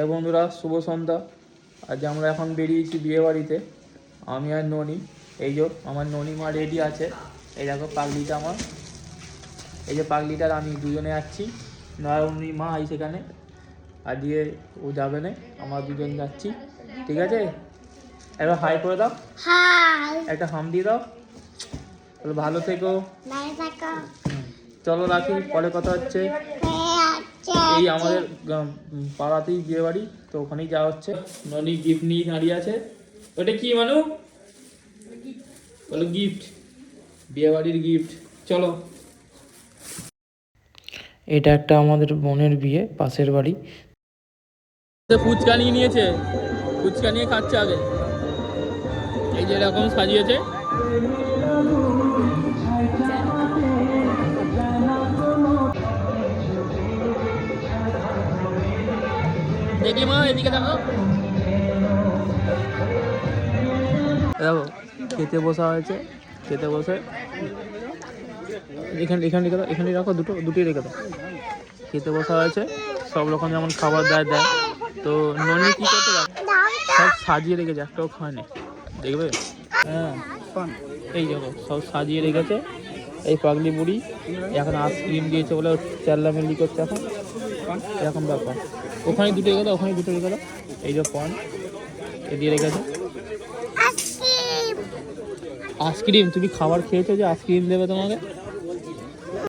এই বন্ধুরা শুভ সন্ধ্যা। আজ আমরা এখন বেরিয়েছি বিয়ে বাড়িতে আমি আর ননি এই যে আমার ননি মা রেডি আছে। এই দেখো পাগলিটা আমার। এই যে পাগলিটার আমি দুজনে যাচ্ছি। নয়নি মা আই সেখানে। আর দিয়ে ও যাবে না আমরা দুজন যাচ্ছি। ঠিক আছে? এবার হাই করে দাও। একটা হাম দিয়ে দাও। তাহলে ভালো থেকো। চলো রাখি পরে কথা হচ্ছে। এই আমাদের গ্রাম- পাড়াতেই বিয়ে বাড়ি তো ওখানেই যাওয়া হচ্ছে। ননি গিফট নিয়ে দাঁড়িয়ে আছে। ওটা কি মানু? বলো গিফট বিয়ে বাড়ির গিফট চলো। এটা একটা আমাদের বোনের বিয়ে পাশের বাড়ি। ফুচকা নিয়ে নিয়েছে। ফুচকা নিয়ে খাচ্ছে আগে। এই যে এরকম সাজিয়েছে। দেখি মা এদিকে দেখো। খেতে বসা হয়েছে, খেতে বসে। এখানে এখানে রেখে দাও এখানে রাখো দুটো দুটোই রেখে দাও। খেতে বসা হয়েছে, সব রকম যেমন খাবার দেয় দেয়। তো ননি কি করতে সব সাজিয়ে রেখেছে একটাও খায়নি। দেখবে? হ্যাঁ এই দেখো, সব সাজিয়ে রেখেছে। এই পাগলি বুড়ি, এখন আইসক্রিম দিয়েছে বলে চেল্লামেল্লি করছে এখন। এরকম ব্যাপার। ওখানে দুটো দাও ওখানে দুটো রেখে এই যে পয়েন্ট এ দিয়ে রেখেছে আইসক্রিম তুমি খাবার খেয়েছো যে আইসক্রিম দেবে তোমাকে?